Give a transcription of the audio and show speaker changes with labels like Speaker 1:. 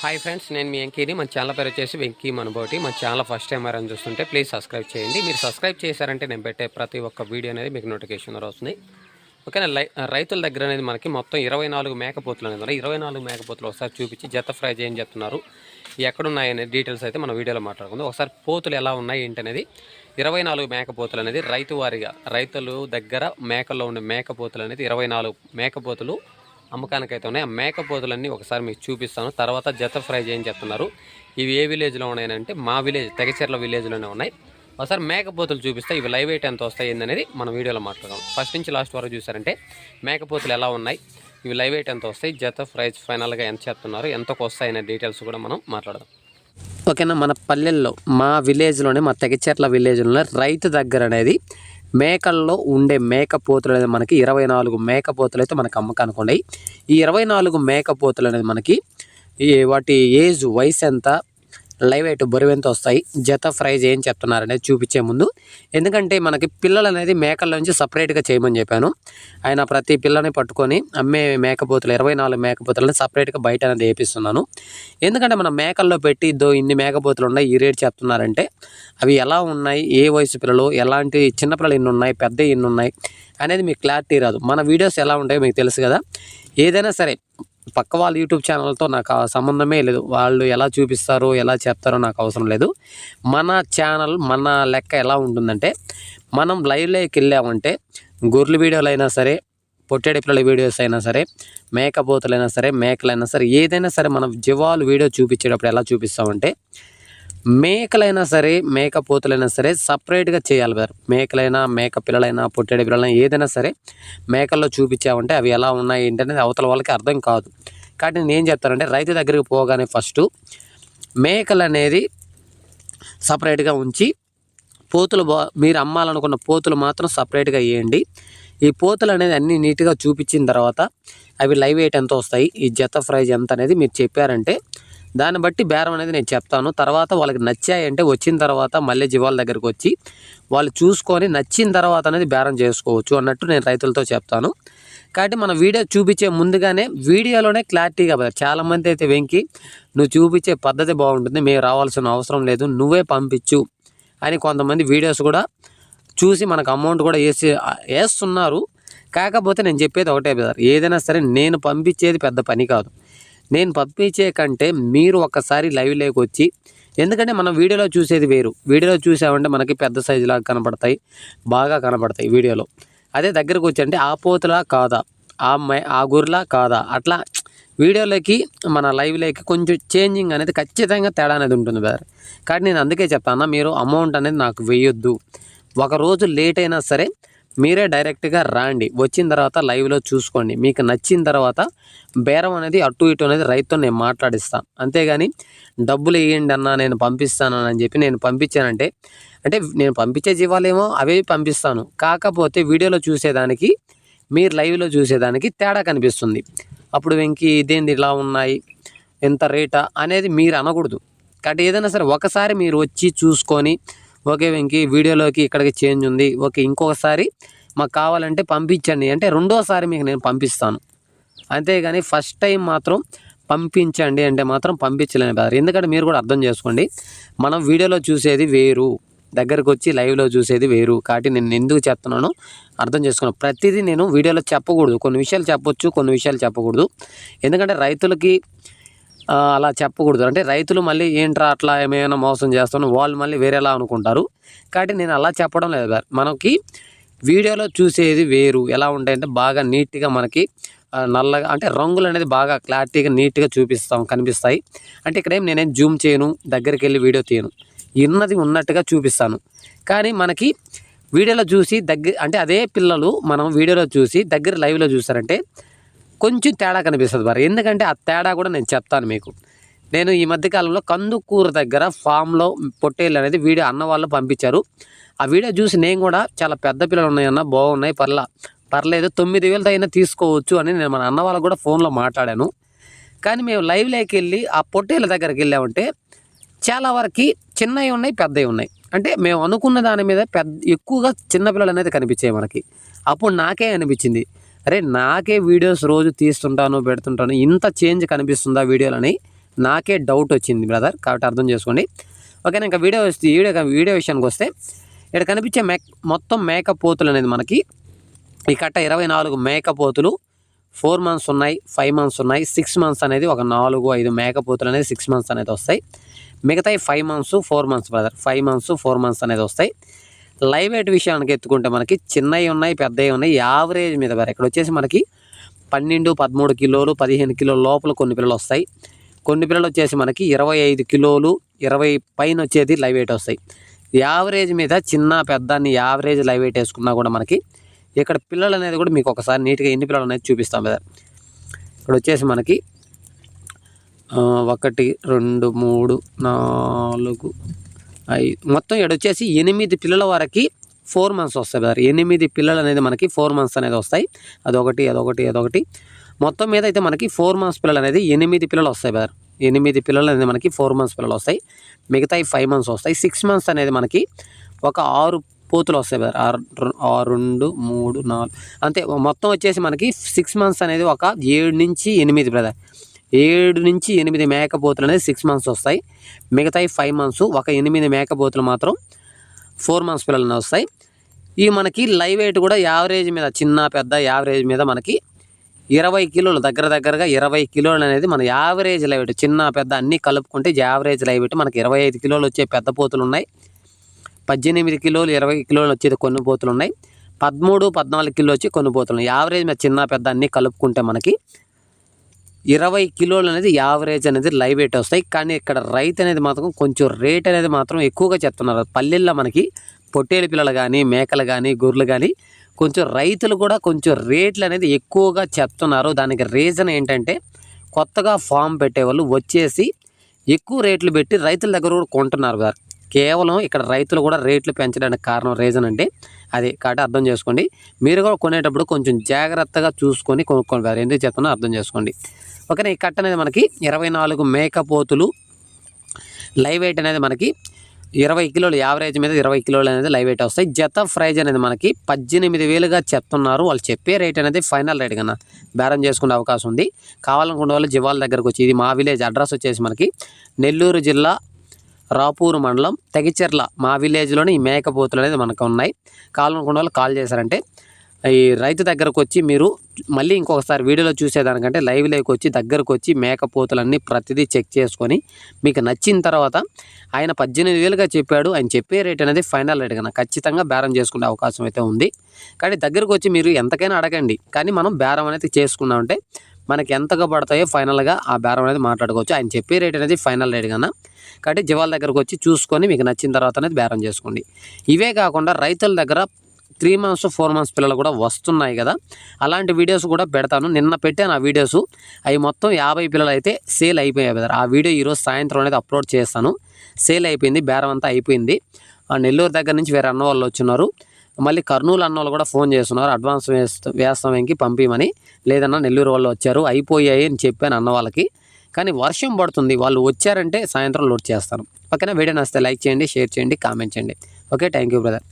Speaker 1: Hi friends నేను మీ వెంకీని మన channel పేరు వచ్చేసి వెంకీ మనబోటి. మన ఛానల్ ఫస్ట్ టైం ఎవరైనా చూస్తుంటే ప్లీజ్ సబ్స్క్రైబ్ చేయండి. మీరు సబ్స్క్రైబ్ చేశారంటే నేను పెట్టే ప్రతి ఒక్క వీడియో అనేది మీకు నోటిఫికేషన్ వస్తుంది. ఓకేనా రైతుల దగ్గర అనేది మనకి మొత్తం ఇరవై నాలుగు మేకపోతులు అనేది ఉన్నాయి. ఇరవై నాలుగు మేకపోతులు ఒకసారి చూపించి జత ఫ్రై చేయని చెప్తున్నారు. ఎక్కడున్నాయి అనే డీటెయిల్స్ అయితే మనం వీడియోలో మాట్లాడుకుందాం. ఒకసారి పోతులు ఎలా ఉన్నాయి ఏంటి అనేది ఇరవై నాలుగు మేకపోతులు అనేది రైతువారిగా రైతులు దగ్గర మేకల్లో ఉండే మేకపోతులు అనేది ఇరవై నాలుగు మేకపోతులు అమ్మకానికి అయితే ఉన్నాయి ఆ మేకపోతులన్నీ ఒకసారి మీకు చూపిస్తాను. తర్వాత జత ఫ్రై చేయని చెప్తున్నారు. ఇవి ఏ విలేజ్లో ఉన్నాయంటే మా విలేజ్ తెగచెర్ల విలేజ్లోనే ఉన్నాయి. ఒకసారి మేకపోతులు చూపిస్తే ఇవి లైవ్ వెయిట్ ఎంత వస్తాయి ఏందనేది మనం వీడియోలో మాట్లాడదాం. ఫస్ట్ నుంచి లాస్ట్ వరకు చూసారంటే మేకపోతులు ఎలా ఉన్నాయి ఇవి లైవ్ వెయిట్ ఎంత వస్తాయి జత ప్రైస్ ఫైనల్గా ఎంత చెప్తున్నారు ఎంతకు వస్తాయి అనే డీటెయిల్స్ కూడా మనం మాట్లాడదాం. ఓకేనా మన పల్లెల్లో మా విలేజ్లోనే మా తెగచెర్ల విలేజ్లోనే రైతు దగ్గర అనేది మేకల్లో ఉండే మేకపోతులు అనేది మనకి ఇరవై నాలుగు మేకపోతులు అయితే మనకు అమ్మకానికి ఉన్నాయి ఈ ఇరవై నాలుగు మేకపోతులు అనేది మనకి ఈ వాటి ఏజ్ వయసు ఎంత లైవ్ ఎయిట్ బరువెంత వస్తాయి. జత ప్రైజ్ ఏం చెప్తున్నారు అనేది చూపించే ముందు. ఎందుకంటే మనకి పిల్లలు అనేది మేకల నుంచి సపరేట్గా చేయమని చెప్పాను. ఆయన ప్రతి పిల్లని పట్టుకొని అమ్మే మేకపోతులు ఇరవై నాలుగు మేకపోతులని సపరేట్గా బయట అనేది వేపిస్తున్నాను. ఎందుకంటే మన మేకల్లో పెట్టి ఇద్దో ఇన్ని మేకపోతులు ఉన్నాయి ఈ రేట్ చెప్తున్నారంటే అవి ఎలా ఉన్నాయి ఏ వయసు పిల్లలు ఎలాంటి చిన్నపిల్లలు ఇన్ని ఉన్నాయి పెద్ద ఇన్ని ఉన్నాయి అనేది మీకు క్లారిటీ రాదు. మన వీడియోస్ ఎలా ఉంటాయో మీకు తెలుసు కదా. ఏదైనా సరే పక్క వాళ్ళ యూట్యూబ్ ఛానల్తో నాకు సంబంధమే లేదు. వాళ్ళు ఎలా చూపిస్తారో ఎలా చెప్తారో నాకు అవసరం లేదు. మన ఛానల్ మన లెక్క ఎలా ఉంటుందంటే మనం లైవ్లోకి వెళ్ళామంటే గొర్రెల వీడియోలు అయినా సరే పొట్టేడి పిల్లల వీడియోస్ అయినా సరే మేకపోతలైనా సరే మేకలైనా సరే ఏదైనా సరే మనం జీవాలు వీడియో చూపించేటప్పుడు ఎలా చూపిస్తామంటే మేకలైనా సరే మేక పోతులైనా సరే సపరేట్గా చేయాలి బ్రదర్. మేకలైనా మేక పిల్లలైనా పొట్టేడి పిల్లలైనా ఏదైనా సరే మేకల్లో చూపించామంటే అవి ఎలా ఉన్నాయి ఏంటనేది అవతల వాళ్ళకి అర్థం కాదు. కాబట్టి నేను ఏం చెప్తానంటే రైతు దగ్గరికి పోగానే ఫస్ట్ మేకలు అనేది సపరేట్గా ఉంచి పోతులు మీరు అమ్మాలనుకున్న పోతులు మాత్రం సపరేట్గా వేయండి. ఈ పోతులు అనేది అన్ని నీట్గా చూపించిన తర్వాత అవి లైవ్ వెయిట్ ఎంత వస్తాయి. ఈ జత ప్రైజ్ ఎంత అనేది మీరు చెప్పారంటే దాన్ని బట్టి బేరం అనేది నేను చెప్తాను. తర్వాత వాళ్ళకి నచ్చాయంటే వచ్చిన తర్వాత మళ్ళీ జీవాల దగ్గరికి వచ్చి వాళ్ళు చూసుకొని నచ్చిన తర్వాత అనేది బేరం చేసుకోవచ్చు అన్నట్టు నేను రైతులతో చెప్తాను. కాబట్టి మన వీడియో చూపించే ముందుగానే వీడియోలోనే క్లారిటీగా చాలామంది అయితే వెంకి నువ్వు చూపించే పద్ధతి బాగుంటుంది మేము రావాల్సిన అవసరం లేదు నువ్వే పంపించు అని కొంతమంది వీడియోస్ కూడా చూసి మనకు అమౌంట్ కూడా వేసి వేస్తున్నారు. కాకపోతే నేను చెప్పేది ఒకటే బ్రదర్ ఏదైనా సరే నేను పంపించేది పెద్ద పని కాదు. నేను పంపించే కంటే మీరు ఒక్కసారి లైవ్లోకి వచ్చి ఎందుకంటే మనం వీడియోలో చూసేది వేరు. వీడియోలో చూసామంటే మనకి పెద్ద సైజులాగా కనపడతాయి బాగా కనపడతాయి వీడియోలో. అదే దగ్గరకు వచ్చి అంటే ఆ పోతులా కాదా? ఆ మై ఆ గుర్లా కాదా? అట్లా వీడియోలోకి మన లైవ్లోకి కొంచెం చేంజింగ్ అనేది ఖచ్చితంగా తేడా అనేది ఉంటుంది బ్రదర్. కానీ నేను అందుకే చెప్తాను మీరు అమౌంట్ అనేది నాకు వేయొద్దు. ఒక రోజు లేట్ అయినా సరే మీరే డైరెక్ట్గా రాండి. వచ్చిన తర్వాత లైవ్లో చూసుకోండి. మీకు నచ్చిన తర్వాత బేరం అనేది అటు ఇటు అనేది రైతుతో నేను మాట్లాడిస్తాను అంతేగాని డబ్బులు వేయండి అన్న నేను పంపిస్తానని అని చెప్పి నేను పంపించానంటే అంటే నేను పంపించే జీవాలేమో అవే పంపిస్తాను. కాకపోతే వీడియోలో చూసేదానికి మీరు లైవ్లో చూసేదానికి తేడా కనిపిస్తుంది. అప్పుడు ఇంకి ఇదేంది ఇలా ఉన్నాయి ఎంత రేటా అనేది మీరు అనకూడదు. కాబట్టి ఏదైనా సరే ఒకసారి మీరు వచ్చి చూసుకొని ఓకే వెంకీ వీడియోలోకి ఇక్కడికి చేంజ్ ఉంది. ఓకే ఇంకొకసారి మాకు కావాలంటే పంపించండి. అంటే రెండోసారి మీకు నేను పంపిస్తాను. అంతేగాని ఫస్ట్ టైం మాత్రం పంపించండి అంటే మాత్రం పంపించలేని బ్రదర్. ఎందుకంటే మీరు కూడా అర్థం చేసుకోండి మనం వీడియోలో చూసేది వేరు దగ్గరకు వచ్చి లైవ్లో చూసేది వేరు. కాబట్టి నేను ఎందుకు చెప్తున్నానో అర్థం చేసుకున్నాను. ప్రతిదీ నేను వీడియోలో చెప్పకూడదు. కొన్ని విషయాలు చెప్పొచ్చు కొన్ని విషయాలు చెప్పకూడదు. ఎందుకంటే రైతులకి అలా చెప్పకూడదు. అంటే రైతులు మళ్ళీ ఏంట్రా అట్లా ఏమైనా మోసం చేస్తాను వాళ్ళు మళ్ళీ వేరేలా అనుకుంటారు. కాబట్టి నేను అలా చెప్పడం లేదు మనకి వీడియోలో చూసేది వేరు. ఎలా ఉంటాయంటే బాగా నీట్గా మనకి నల్లగా అంటే రంగులు అనేది బాగా క్లారిటీగా నీట్గా చూపిస్తాం కనిపిస్తాయి. అంటే ఇక్కడేం నేనేం జూమ్ చేయను దగ్గరికి వెళ్ళి వీడియో తీయను. ఉన్నది ఉన్నట్టుగా చూపిస్తాను. కానీ మనకి వీడియోలో చూసి దగ్గర అంటే అదే పిల్లలు మనం వీడియోలో చూసి దగ్గర లైవ్లో చూసారంటే కొంచెం తేడా కనిపిస్తుంది మరి. ఎందుకంటే ఆ తేడా కూడా నేను చెప్తాను మీకు. నేను ఈ మధ్యకాలంలో కందుకూర దగ్గర ఫామ్లో పొట్టేళ్ళు అనేది వీడియో అన్న వాళ్ళు పంపించారు. ఆ వీడియో చూసి నేను కూడా చాలా పెద్ద పిల్లలు ఉన్నాయన్న బాగున్నాయి పర్లా పర్లేదు తొమ్మిది వేలతో అయినా తీసుకోవచ్చు అని నేను మన అన్న వాళ్ళకు కూడా ఫోన్లో మాట్లాడాను. కానీ మేము లైవ్లోకి వెళ్ళి ఆ పొట్టేళ్ళ దగ్గరికి వెళ్ళామంటే చాలా వరకు చిన్నవి ఉన్నాయి పెద్దవి ఉన్నాయి. అంటే మేము అనుకున్న దాని మీద పెద్ద ఎక్కువగా చిన్నపిల్లలు అనేది కనిపించాయి మనకి. అప్పుడు నాకే అనిపించింది. అరే నాకే వీడియోస్ రోజు తీస్తుంటాను పెడుతుంటాను ఇంత చేంజ్ కనిపిస్తుందా వీడియోలని నాకే డౌట్ వచ్చింది బ్రదర్ కాబట్టి అర్థం చేసుకోండి. ఓకేనా ఇంకా వీడియో వస్తే వీడియో వీడియో విషయానికి వస్తే ఇక్కడ కనిపించే మేక్ మొత్తం మేకప్ పోతులు అనేది మనకి ఈ కట్ట ఇరవై నాలుగు మేకపోతులు ఫోర్ మంత్స్ ఉన్నాయి ఫైవ్ మంత్స్ ఉన్నాయి సిక్స్ మంత్స్ అనేది ఒక నాలుగు ఐదు మేకపోతులు అనేది సిక్స్ మంత్స్ అనేది వస్తాయి. మిగతాయి five months four months brother five months four months అనేది వస్తాయి. లైవ్ వెయిట్ విషయానికి ఎత్తుకుంటే మనకి చిన్నవి ఉన్నాయి పెద్దవి ఉన్నాయి. యావరేజ్ మీద వేరే ఇక్కడ వచ్చేసి మనకి పన్నెండు పదమూడు కిలోలు పదిహేను కిలోల లోపల కొన్ని పిల్లలు వస్తాయి. కొన్ని పిల్లలు వచ్చేసి మనకి ఇరవై ఐదు కిలోలు ఇరవై పైన వచ్చేది లైవ్ వెయిట్ వస్తాయి. యావరేజ్ మీద చిన్న పెద్ద యావరేజ్ లైవ్ వెయిట్ వేసుకున్నా కూడా మనకి ఇక్కడ పిల్లలు అనేది కూడా మీకు ఒకసారి నీట్గా ఎన్ని పిల్లలు అనేది చూపిస్తాం కదా ఇక్కడ వచ్చేసి మనకి ఒకటి రెండు మూడు నాలుగు మొత్తం ఇక్కడ వచ్చేసి ఎనిమిది పిల్లల వరకు ఫోర్ మంత్స్ వస్తాయి బ్రదర్. ఎనిమిది పిల్లలు అనేది మనకి ఫోర్ మంత్స్ అనేది వస్తాయి. అదొకటి అదొకటి అదొకటి. మొత్తం మీద అయితే మనకి ఫోర్ మంత్స్ పిల్లలు అనేది ఎనిమిది పిల్లలు వస్తాయి బ్రదర్. ఎనిమిది పిల్లలు అనేది మనకి ఫోర్ మంత్స్ పిల్లలు వస్తాయి. మిగతా ఫైవ్ మంత్స్ వస్తాయి. సిక్స్ మంత్స్ అనేది మనకి ఒక ఆరు పోతులు వస్తాయి బ్రదర్. ఆరు ఆరు రెండు మూడు నాలుగు. అంతే మొత్తం వచ్చేసి మనకి సిక్స్ మంత్స్ అనేది ఒక ఏడు నుంచి ఎనిమిది బ్రదర్. ఏడు నుంచి ఎనిమిది మేకపోతులు అనేది సిక్స్ మంత్స్ వస్తాయి. మిగతాయి ఫైవ్ మంత్స్ ఒక ఎనిమిది మేకపోతులు మాత్రం ఫోర్ మంత్స్ పిల్లలు వస్తాయి. ఇవి మనకి లైవ్ వెయిట్ కూడా యావరేజ్ మీద చిన్న పెద్ద యావరేజ్ మీద మనకి ఇరవై కిలోలు దగ్గర దగ్గరగా ఇరవై కిలోలు అనేది మన యావరేజ్ లైవ్ వెయిట్ చిన్న పెద్ద అన్నీ కలుపుకుంటే యావరేజ్ లైవ్ వెయిట్ మనకి ఇరవై ఐదు కిలోలు వచ్చే పెద్ద పోతులు ఉన్నాయి. పద్దెనిమిది కిలోలు ఇరవై కిలోలు వచ్చేది కొన్ని పోతులు ఉన్నాయి. పదమూడు పద్నాలుగు కిలో వచ్చి కొన్ని పోతులు ఉన్నాయి. యావరేజ్ మీద చిన్న పెద్ద అన్నీ కలుపుకుంటే మనకి ఇరవై కిలోలు అనేది యావరేజ్ అనేది లైవ్ వెయిట్ వస్తాయి. కానీ ఇక్కడ రైతు అనేది మాత్రం కొంచెం రేట్ అనేది మాత్రం ఎక్కువగా చెప్తున్నారు. పల్లెల్లో మనకి పొట్టేలు పిల్లలు కానీ మేకలు కానీ గొర్రెలు కానీ కొంచెం రైతులు కూడా కొంచెం రేట్లు అనేది ఎక్కువగా చెప్తున్నారు. దానికి రీజన్ ఏంటంటే కొత్తగా ఫామ్ పెట్టేవాళ్ళు వచ్చేసి ఎక్కువ రేట్లు పెట్టి రైతుల దగ్గర కూడా కొంటున్నారు సార్. కేవలం ఇక్కడ రైతులు కూడా రేట్లు పెంచడానికి కారణం రీజన్ అంటే అది కాబట్టి అర్థం చేసుకోండి. మీరు కూడా కొనేటప్పుడు కొంచెం జాగ్రత్తగా చూసుకొని కొనుక్కోండి. ఎందుకు చెప్తున్నా అర్థం చేసుకోండి. ఓకేనా? ఈ కట్ట అనేది మనకి ఇరవై నాలుగు మేకపోతులు. లైవ్ వెయిట్ అనేది మనకి ఇరవై కిలోలు యావరేజ్ మీద ఇరవై కిలోలు అనేది లైవ్ వెయిట్ వస్తాయి. జత ప్రైజ్ అనేది మనకి పద్దెనిమిది వేలుగా చెప్తున్నారు. వాళ్ళు చెప్పే రేట్ అనేది ఫైనల్ రేట్ కన్నా బేరం చేసుకునే అవకాశం ఉంది. కావాలనుకున్న వాళ్ళు జివాల దగ్గరకు వచ్చి ఇది మా విలేజ్ అడ్రస్ వచ్చేసి మనకి నెల్లూరు జిల్లా రాపూరు మండలం తెగిచెర్ల మా విలేజ్లోని ఈ మేకపోతులు అనేది మనకు ఉన్నాయి కాలనుకున్న వాళ్ళు కాల్ చేశారంటే ఈ రైతు దగ్గరకు వచ్చి మీరు మళ్ళీ ఇంకొకసారి వీడియోలో చూసేదానికంటే లైవ్లోకి వచ్చి దగ్గరకు వచ్చి మేకపోతులన్నీ ప్రతిదీ చెక్ చేసుకొని మీకు నచ్చిన తర్వాత ఆయన పద్దెనిమిది వేలుగా చెప్పాడు. ఆయన చెప్పే రేట్ అనేది ఫైనల్ రేట్ కన్నా ఖచ్చితంగా బేరం చేసుకునే అవకాశం అయితే ఉంది. కానీ దగ్గరకు వచ్చి మీరు ఎంతకైనా అడగండి. కానీ మనం బేరం అనేది చేసుకున్నామంటే మనకి ఎంతగా పడతాయో ఫైనల్గా ఆ బేరం అనేది మాట్లాడుకోవచ్చు. ఆయన చెప్పే రేట్ అనేది ఫైనల్ రేట్ కన్నా కాబట్టి జివాల దగ్గరకు వచ్చి చూసుకొని మీకు నచ్చిన తర్వాత అనేది బేరం చేసుకోండి. ఇవే కాకుండా రైతుల దగ్గర త్రీ మంత్స్ ఫోర్ మంత్స్ పిల్లలు కూడా వస్తున్నాయి కదా. అలాంటి వీడియోస్ కూడా పెడతాను. నిన్న పెట్టాను ఆ వీడియోస్ అవి మొత్తం యాభై పిల్లలు అయితే సేల్ అయిపోయాయి కదా ఆ వీడియో ఈరోజు సాయంత్రం అనేది అప్లోడ్ చేస్తాను. సేల్ అయిపోయింది బేరం అంతా అయిపోయింది. ఆ నెల్లూరు దగ్గర నుంచి వేరే అన్న వాళ్ళు వచ్చినారు. మళ్ళీ కర్నూలు అన్న వాళ్ళు కూడా ఫోన్ చేస్తున్నారు. అడ్వాన్స్ వేస్త వేస్తాం పంపించమని లేదన్నా నెల్లూరు వాళ్ళు వచ్చారు. అయిపోయాయి అని చెప్పాను అన్న వాళ్ళకి. కానీ వర్షం పడుతుంది వాళ్ళు వచ్చారంటే సాయంత్రం లోడ్ చేస్తాను ఓకేనా వీడియో నచ్చితే లైక్ చేయండి షేర్ చేయండి కామెంట్ చేయండి. Okay thank you brother.